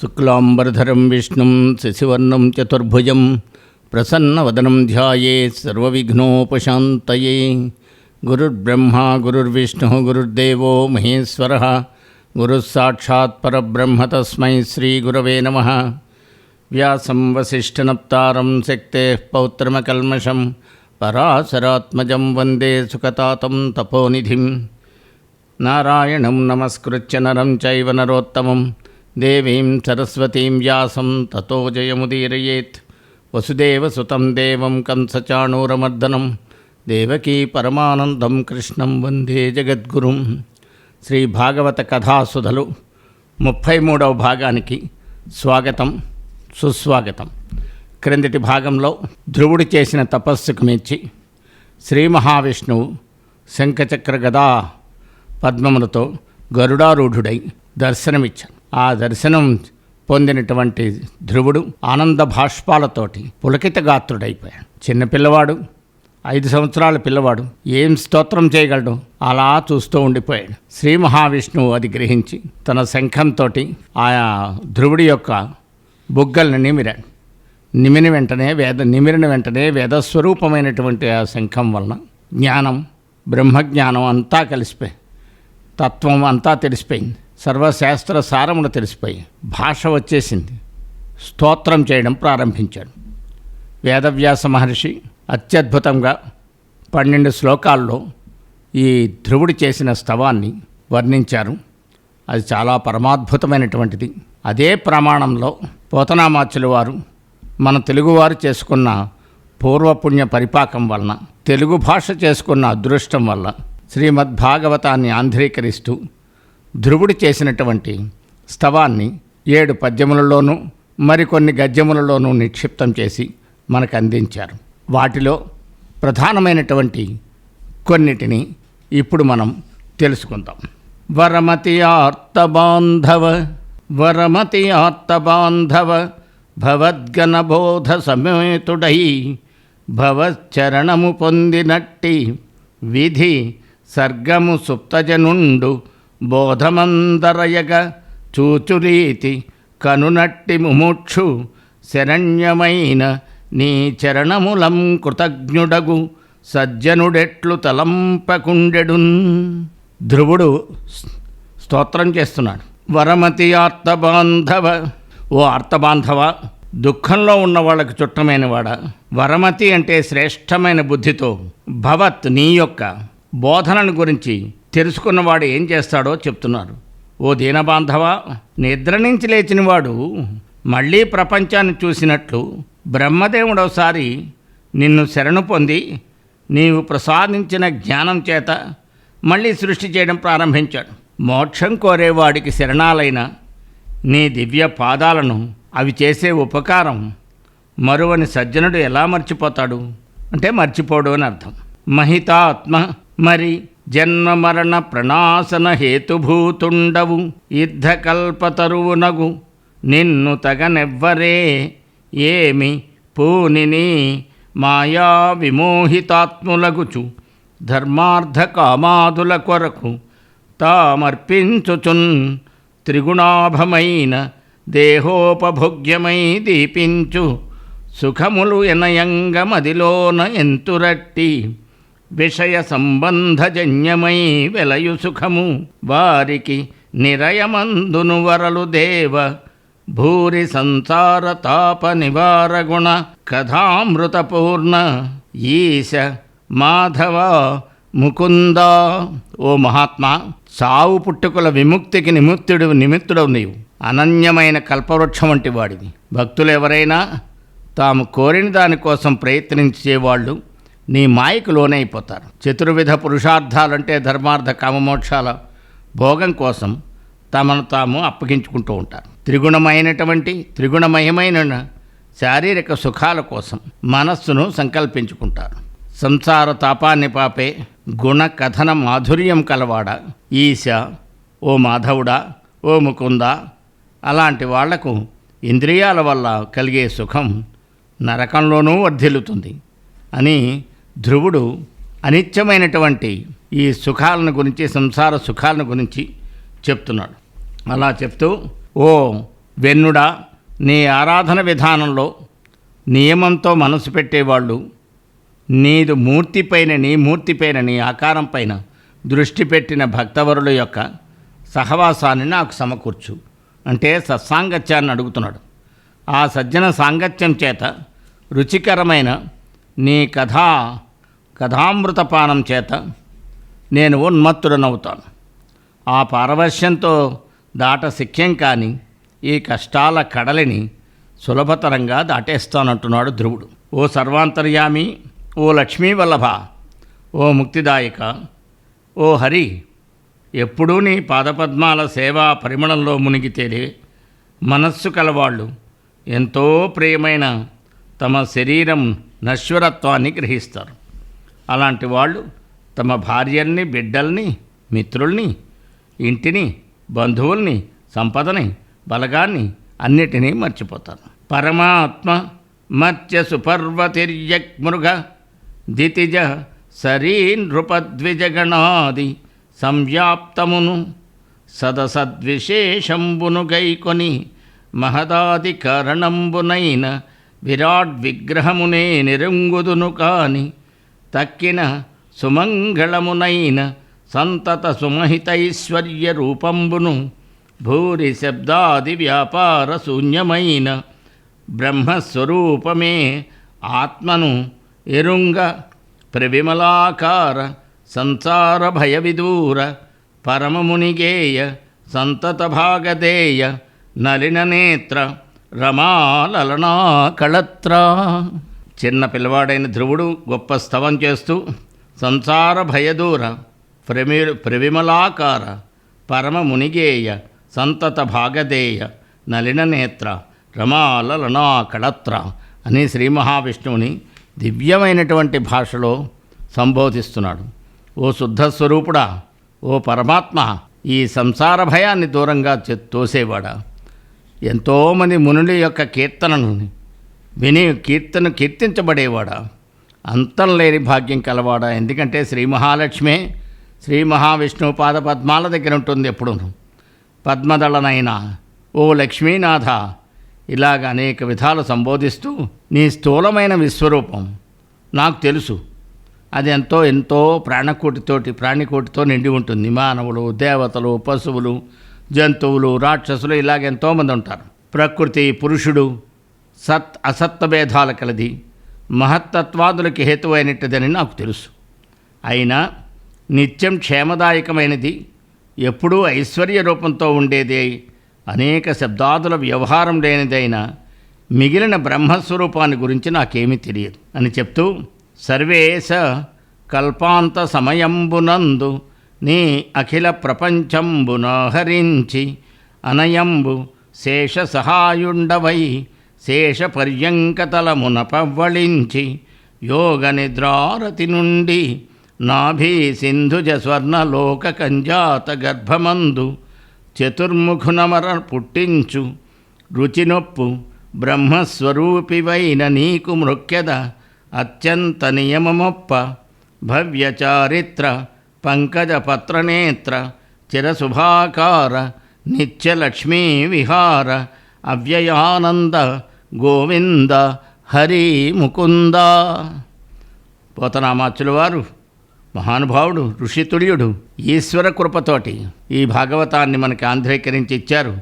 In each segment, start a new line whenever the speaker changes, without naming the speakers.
शुक्लांबरधरं विष्णु शशिवर्णं चतुर्भुज प्रसन्नवदनं ध्याये सर्वविघ्नोपशान्तये। गुरुर्ब्रह्मा, गुरुर्विष्णुः, गुरुर्देवो महेश्वरः, गुरुस्साक्षात् तस्म श्रीगुरव नम। नमः व्यासं वसिष्ठनप्तारं शक्तेः पौत्रमकल्मषं पराशरात्मजं वंदे सुकतातं तपोनिधिं। नारायणं नमस्कृत्य नरं चैव దేవీం సరస్వతీం వ్యాసం తతో జయముదీరయేత్. వసుదేవసుతం దేవం కంసచాణూరమర్దనం దేవకీ పరమానందం కృష్ణం వందే జగద్గురుం. శ్రీ భాగవత కథాసుధలు ముప్పై మూడవ భాగానికి స్వాగతం సుస్వాగతం. క్రిందటి భాగంలో ధ్రువుడు చేసిన తపస్సుకు మెచ్చి శ్రీ మహావిష్ణువు శంఖచక్ర గదా పద్మములతో గరుడారూఢుడై దర్శనమిచ్చాను ఆ దర్శనం పొందినటువంటి ధ్రువుడు ఆనంద భాష్పాలతోటి పులకిత గాత్రుడైపోయాడు. చిన్నపిల్లవాడు ఐదు సంవత్సరాల పిల్లవాడు ఏం స్తోత్రం చేయగలడు? అలా చూస్తూ ఉండిపోయాడు. శ్రీ మహావిష్ణువు అది గ్రహించి తన శంఖంతో ఆయా ధ్రువుడి యొక్క బుగ్గల్ని నిమిరాడు. నిమిన వెంటనే వేద నిమిరిన వెంటనే వేదస్వరూపమైనటువంటి ఆ శంఖం వలన జ్ఞానం బ్రహ్మజ్ఞానం అంతా కలిసిపోయి తత్వం అంతా తెలిసిపోయింది. సర్వశాస్త్ర సారమును తెలిసిపోయి భాష వచ్చేసింది. స్తోత్రం చేయడం ప్రారంభించాడు. వేదవ్యాస మహర్షి అత్యద్భుతంగా పన్నెండు శ్లోకాల్లో ఈ ధ్రువుడు చేసిన స్తవాన్ని వర్ణించారు. అది చాలా పరమాద్భుతమైనటువంటిది. అదే ప్రమాణంలో పోతనామాచులు వారు మన తెలుగువారు చేసుకున్న పూర్వపుణ్య పరిపాకం వలన తెలుగు భాష చేసుకున్న అదృష్టం వల్ల శ్రీమద్భాగవతాన్ని ఆంధ్రీకరిస్తూ ధ్రువుడు చేసినటువంటి స్తవాన్ని ఏడు పద్యములలోనూ మరికొన్ని గద్యములలోనూ నిక్షిప్తం చేసి మనకు అందించారు. వాటిలో ప్రధానమైనటువంటి కొన్నిటిని ఇప్పుడు మనం తెలుసుకుందాం. వరమతి ఆర్తబాంధవ వరమతి ఆర్తబాంధవ భవద్గణబోధ సమేతుడై భవచ్చరణము పొందినట్టి విధి సర్గము సుప్తజనుండు బోధమందరయగ చూచురీతి కనునట్టి ముముక్షు శరణ్యమైన నీ చరణములం కృతజ్ఞుడగు సజ్జనుడెట్లు తలంపకుండెడున్. ధ్రువుడు స్తోత్రం చేస్తున్నాడు. వరమతి ఆర్తబాంధవ ఓ ఆర్తబాంధవ దుఃఖంలో ఉన్న వాళ్ళకు చుట్టమైన వాడ వరమతి అంటే శ్రేష్టమైన బుద్ధితో భవత్ నీ యొక్క బోధనను గురించి తెలుసుకున్నవాడు ఏం చేస్తాడో చెప్తున్నారు. ఓ దీనబాంధవ నిద్ర నుంచి లేచినవాడు మళ్ళీ ప్రపంచాన్ని చూసినట్లు బ్రహ్మదేవుడోసారి నిన్ను శరణు పొంది నీవు ప్రసాదించిన జ్ఞానం చేత మళ్ళీ సృష్టి చేయడం ప్రారంభించాడు. మోక్షం కోరేవాడికి శరణాలైన నీ దివ్య పాదాలను అవి చేసే ఉపకారం మరువని సజ్జనుడు ఎలా మర్చిపోతాడు? అంటే మర్చిపోడు అని అర్థం. మహితాత్మ మరి జన్మమరణ ప్రణాశన హేతుభూతుండవు. యుద్ధకల్పతరువునగు నిన్ను తగనెవ్వరే. ఏమి? పూనిని మాయా విమోహితాత్ములగుచు ధర్మార్థ కామాదుల కొరకు తామర్పించుచున్ త్రిగుణాభమైన దేహోపభోగ్యమై దీపించు సుఖములు ఎనయంగమదిలోన ఎంతురట్టి. విషయ సంబంధజన్యమై వెలయు సుఖము. వారికి నిరయమందును వరలు దేవ. భూరి సంసార తాప నివారగుణ కథామృతపూర్ణ. ఈశ మాధవ ముకుంద. ఓ మహాత్మా సావు పుట్టుకుల విముక్తికి నిముక్తుడు నిమిత్తుడవు నీవు. అనన్యమైన కల్పవృక్షం వంటి వాడివి. భక్తులు ఎవరైనా తాము కోరిన దానికోసం ప్రయత్నించేవాళ్ళు నీ మాయకు లోనైపోతారు. చతుర్విధ పురుషార్థాలంటే ధర్మార్థ కామమోక్షాల భోగం కోసం తమను తాము అప్పగించుకుంటూ ఉంటారు. త్రిగుణమైనటువంటి త్రిగుణమయమైన శారీరక సుఖాల కోసం మనస్సును సంకల్పించుకుంటారు. సంసార తాపాన్ని పాపే గుణ కథన మాధుర్యం కలవాడ ఈశ ఓ మాధవుడా ఓ ముకుంద అలాంటి వాళ్ళకు ఇంద్రియాల వల్ల కలిగే సుఖం నరకంలోనూ వర్ధిల్లుతుంది అని ధ్రువుడు అనిత్యమైనటువంటి ఈ సుఖాలను గురించి సంసార సుఖాలను గురించి చెప్తున్నాడు. అలా చెప్తూ ఓ వెన్నుడా నీ ఆరాధన విధానంలో నియమంతో మనసు పెట్టేవాళ్ళు నీదు మూర్తిపైన నీ మూర్తిపైన నీ ఆకారం పైన దృష్టి పెట్టిన భక్తవరుల యొక్క సహవాసాన్ని నాకు సమకూర్చు. అంటే సత్సాంగత్యాన్ని అడుగుతున్నాడు. ఆ సజ్జన సాంగత్యం చేత రుచికరమైన నీ కథా కథామృతపానం చేత నేను ఉన్మత్తుడనవుతాను. ఆ పారవశ్యంతో దాట శక్యం కాని ఈ కష్టాల కడలిని సులభతరంగా దాటేస్తానంటున్నాడు ధ్రువుడు. ఓ సర్వాంతర్యామి ఓ లక్ష్మీ వల్లభ ఓ ముక్తిదాయక ఓ హరి ఎప్పుడూ నీ పాదపద్మాల సేవా పరిమళంలో మునిగితేలే మనస్సు కలవాళ్ళు ఎంతో ప్రియమైన తమ శరీరం నశ్వరత్వాన్ని గ్రహిస్తారు. అలాంటి వాళ్ళు తమ భార్యల్ని బిడ్డల్ని మిత్రుల్ని ఇంటిని బంధువుల్ని సంపదని బలగాన్ని అన్నిటినీ మర్చిపోతారు. పరమాత్మ మత్స్య సుపర్వతిర్యగ్మృగ దితిజ సరీనృపద్విజగణాది సంవ్యాప్తమును సదసద్విశేషంబును గైకొని మహదాది కారణంబునైన విరాట్ విగ్రహమునే నిరంగుదును కాని తక్కిన సుమంగళమునైన సంతత సుమహితైశ్వర్య రూపంబును భూరి శబ్దాది వ్యాపార శూన్యమైన బ్రహ్మస్వరూపమే ఆత్మను ఎరుంగ ప్రవిమలాకార సంసార భయవిదూర పరమమునిగేయ సంతత భాగదేయ నలిన నేత్ర రమాలలనా కళత్ర. చిన్న పిల్లవాడైన ధ్రువుడు గొప్ప స్తవం చేస్తూ సంసార భయదూర ప్రమి ప్రవిమలాకార పరమ మునిగేయ సంతత భాగదేయ నలిన నేత్ర రమాలలనా కళత్ర అని శ్రీ మహావిష్ణువుని దివ్యమైనటువంటి భాషలో సంబోధిస్తున్నాడు. ఓ శుద్ధ స్వరూపుడా ఓ పరమాత్మ ఈ సంసార భయాన్ని దూరంగా తోసేవాడా? ఎంతోమంది మునుల యొక్క కీర్తనను విని కీర్తన కీర్తించబడేవాడా? అంతం లేని భాగ్యం కలవాడా? ఎందుకంటే శ్రీ మహాలక్ష్మే శ్రీ మహావిష్ణువు పాద పద్మాల దగ్గర ఉంటుంది ఎప్పుడు పద్మదళనైనా ఓ లక్ష్మీనాథ ఇలాగ అనేక విధాలు సంబోధిస్తూ నీ స్థూలమైన విశ్వరూపం నాకు తెలుసు. అది ఎంతో ఎంతో ప్రాణకోటితోటి ప్రాణికోటితో నిండి ఉంటుంది. మానవులు దేవతలు పశువులు జంతువులు రాక్షసులు ఇలాగ ఎంతోమంది ఉంటారు. ప్రకృతి పురుషుడు సత్ అసత్వ భేదాల కలది మహత్తత్వాదులకి హేతువైనట్టుదని నాకు తెలుసు. అయినా నిత్యం క్షేమదాయకమైనది ఎప్పుడూ ఐశ్వర్య రూపంతో ఉండేది అనేక శబ్దాదుల వ్యవహారం లేనిదైన మిగిలిన బ్రహ్మస్వరూపాన్ని గురించి నాకేమీ తెలియదు. అని చెప్తూ సర్వేశ కల్పాంత సమయంబునందు నీ అఖిల ప్రపంచంబున హరించి అనయంబు శేష సహాయుండవై శేష పర్యంకతలమున పవ్వళించి యోగ నిద్రారతి నుండి నాభీ సింధుజ స్వర్ణలోక కంజాత గర్భమందు చతుర్ముఖునమర పుట్టించు రుచినొప్పు బ్రహ్మస్వరూపివైన నీకు మృక్యద అత్యంత నియమమొప్ప భవ్య చారిత్ర పంకజ పత్రనేత్ర చిరశుభాకార నిత్యలక్ష్మీ విహార అవ్యయానంద గోవింద హరి ముకుంద. పోతనామాచుల వారు మహానుభావుడు ఋషితుల్యుడు ఈశ్వర కృపతోటి ఈ భాగవతాన్ని మనకి ఆంధ్రీకరించి ఇచ్చారు.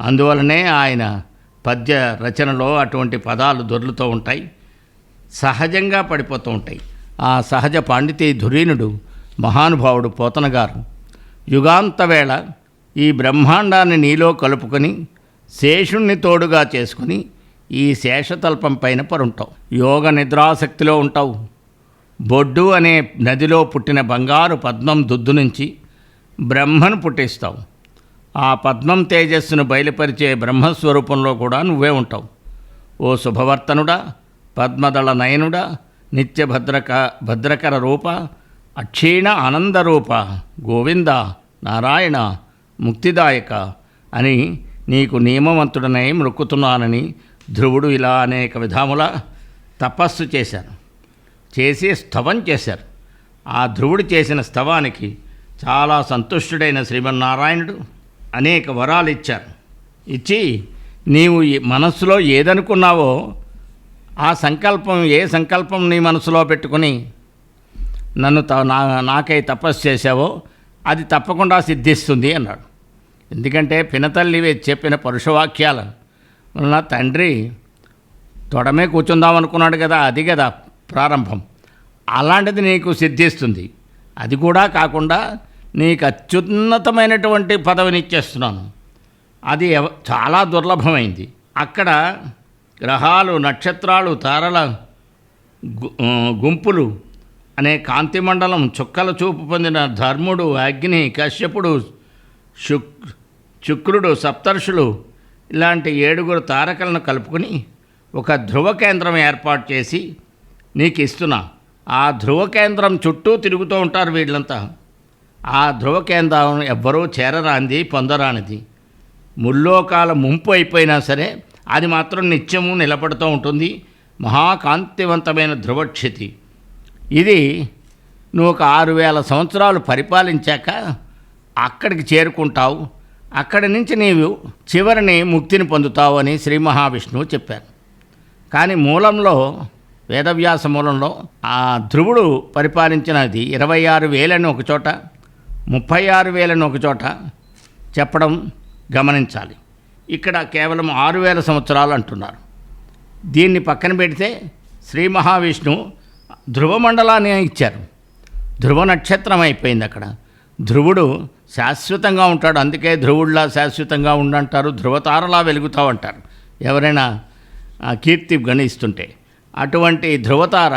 అందువలనే ఆయన పద్య రచనలో అటువంటి పదాలు దొర్లుతూ ఉంటాయి సహజంగా పడిపోతూ ఉంటాయి. ఆ సహజ పాండితీ ధురీనుడు మహానుభావుడు పోతనగారు యుగాంతవేళ ఈ బ్రహ్మాండాన్ని నీలో కలుపుకొని శేషుణ్ణి తోడుగా చేసుకుని ఈ శేషతల్పం పైన పరుంటావు యోగ నిద్రాసక్తిలో ఉంటావు. బొడ్డు అనే నదిలో పుట్టిన బంగారు పద్మం దుద్దు నుంచి బ్రహ్మను పుట్టిస్తావు. ఆ పద్మం తేజస్సును బయలుపరిచే బ్రహ్మస్వరూపంలో కూడా నువ్వే ఉంటావు. ఓ శుభవర్తనుడా పద్మదళ నయనుడా నిత్య భద్రక భద్రకర రూప అక్షీణ ఆనందరూప గోవింద నారాయణ ముక్తిదాయక అని నీకు నియమవంతుడనై మొక్కుతున్నానని ధ్రువుడు ఇలా అనేక విధముల తపస్సు చేశారు. చేసి స్తవం చేశారు. ఆ ధ్రువుడు చేసిన స్తవానికి చాలా సంతుష్టుడైన శ్రీమన్నారాయణుడు అనేక వరాలు ఇచ్చారు. ఇచ్చి నీవు మనస్సులో ఏదనుకున్నావో ఆ సంకల్పం ఏ సంకల్పం నీ మనసులో పెట్టుకుని నన్ను త నా నాకై తపస్సు చేశావో అది తప్పకుండా సిద్ధిస్తుంది అన్నాడు. ఎందుకంటే పినతల్లి చెప్పిన పరుషవాక్యాలను నా తండ్రి తొడమే కూర్చుందాం అనుకున్నాడు కదా అది కదా ప్రారంభం. అలాంటిది నీకు సిద్ధిస్తుంది. అది కూడా కాకుండా నీకు అత్యున్నతమైనటువంటి పదవినిచ్చేస్తున్నాను అది ఎవ- చాలా దుర్లభమైంది. అక్కడ గ్రహాలు నక్షత్రాలు తారల గు- గుంపులు అనే కాంతిమండలం చుక్కల చూపు పొందిన ధర్ముడు అగ్ని కశ్యపుడు శుక్ శుక్రుడు సప్తర్షులు ఇలాంటి ఏడుగురు తారకలను కలుపుకొని ఒక ధ్రువ కేంద్రం ఏర్పాటు చేసి నీకు ఇస్తున్నా. ఆ ధ్రువ కేంద్రం చుట్టూ తిరుగుతూ ఉంటారు వీళ్ళంతా. ఆ ధ్రువ కేంద్రం ఎవ్వరూ చేరరానిది పొందరానిది. ముల్లోకాల ముంపు అయిపోయినా సరే అది మాత్రం నిత్యము నిలబడుతూ ఉంటుంది. మహాకాంతివంతమైన ధ్రువక్షితి. ఇది నువ్వు ఒక ఆరు వేల సంవత్సరాలు పరిపాలించాక అక్కడికి చేరుకుంటావు. అక్కడి నుంచి నీవు చివరిని ముక్తిని పొందుతావు అని శ్రీ మహావిష్ణువు చెప్పారు. కానీ మూలంలో వేదవ్యాస మూలంలో ఆ ధ్రువుడు పరిపాలించినది ఇరవై ఆరు వేలని ఒకచోట ముప్పై ఆరు వేలని ఒకచోట చెప్పడం గమనించాలి. ఇక్కడ కేవలం ఆరు వేల సంవత్సరాలు అంటున్నారు. దీన్ని పక్కన పెడితే శ్రీ మహావిష్ణు ధ్రువ మండలాన్ని ఇచ్చారు. ధ్రువ నక్షత్రం అయిపోయింది అక్కడ. ధ్రువుడు శాశ్వతంగా ఉంటాడు. అందుకే ధ్రువుడిలా శాశ్వతంగా ఉండంటారు. ధ్రువతారలా వెలుగుతావంటారు. ఎవరైనా కీర్తి గణిస్తుంటే అటువంటి ధ్రువతార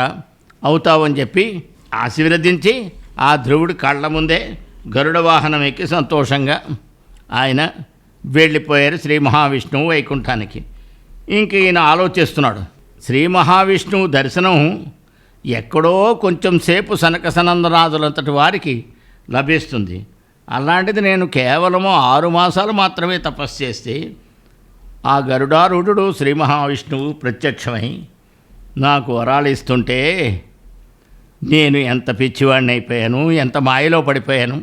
అవుతావని చెప్పి ఆశీర్వదించి ఆ ధ్రువుడి కళ్ళ ముందే గరుడ వాహనం ఎక్కి సంతోషంగా ఆయన వెళ్ళిపోయారు శ్రీ మహావిష్ణువు వైకుంఠానికి. ఇంక ఈయన ఆలోచిస్తున్నాడు శ్రీ మహావిష్ణువు దర్శనం ఎక్కడో కొంచెం సేపు సనక సనందనాథులంతటి వారికి లభిస్తుంది. అలాంటిది నేను కేవలము ఆరు మాసాలు మాత్రమే తపస్సు చేస్తే ఆ గరుడారుడు శ్రీ మహావిష్ణువు ప్రత్యక్షమై నాకు వరాలు ఇస్తుంటే నేను ఎంత పిచ్చివాడిని అయిపోయాను ఎంత మాయలో పడిపోయాను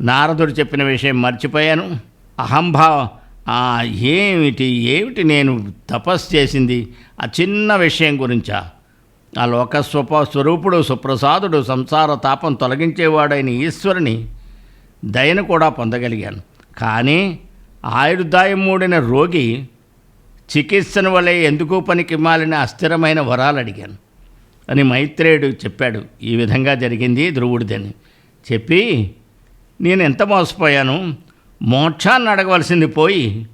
నారదుడు చెప్పిన విషయం మర్చిపోయాను అహంభావ ఏమిటి ఏమిటి నేను తపస్సు చేసింది ఆ చిన్న విషయం గురించా? ఆ లోక స్వప స్వరూపుడు సుప్రసాదుడు సంసార తాపం తొలగించేవాడైన ఈశ్వరుని దయను కూడా పొందగలిగాను. కానీ ఆయుర్దాయం మూడిన రోగి చికిత్సను వలె ఎందుకు పనికి మాలిన అస్థిరమైన వరాలు అడిగాను. అని మైత్రేయుడు చెప్పాడు. ఈ విధంగా జరిగింది ధ్రువుడిదని. చెప్పి నేను ఎంత మోసపోయాను? మోక్షాన్ని అడగవలసింది పోయి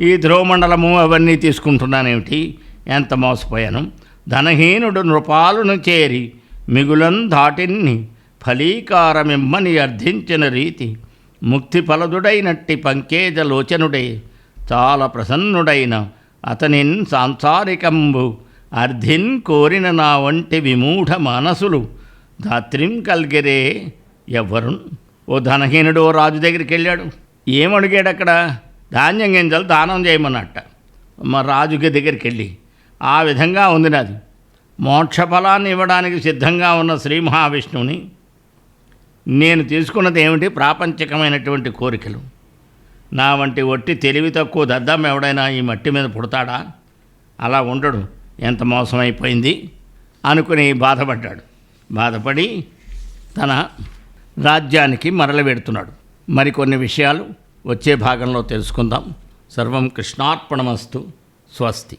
ఈ ధ్రువమండలము అవన్నీ తీసుకుంటున్నానేమిటి? ఎంత మోసపోయాను? ధనహీనుడు నృపాలను చేరి మిగులం దాటిని ఫలీకారమిమ్మని అర్థించిన రీతి ముక్తి ఫలదుడైనట్టి చాలా ప్రసన్నుడైన అతనిన్ సాంసారికంబు అర్ధిన్ కోరిన నా వంటి విమూఢ మనసులు ధాత్రిం కల్గిరే ఎవరు ఓ ధనహీనుడు ఓ రాజు దగ్గరికి వెళ్ళాడు ఏమడిగాడు అక్కడ ధాన్యం గింజలు దానం చేయమన్నట్ట. మా రాజుకి దగ్గరికి వెళ్ళి ఆ విధంగా ఉంది నాది. మోక్ష ఫలాన్ని ఇవ్వడానికి సిద్ధంగా ఉన్న శ్రీ మహావిష్ణువుని నేను తీసుకున్నది ఏమిటి? ప్రాపంచికమైనటువంటి కోరికలు. నా వంటి ఒట్టి తెలివి తక్కువ దద్దం ఎవడైనా ఈ మట్టి మీద పుడతాడా? అలా ఉండడు. ఎంత మోసమైపోయింది అనుకుని బాధపడ్డాడు. బాధపడి తన రాజ్యానికి మరలవెడుతున్నాడు మరికొన్ని విషయాలు వచ్చే భాగంలో తెలుసుకుందాం. సర్వం కృష్ణార్పణమస్తు. స్వస్తి.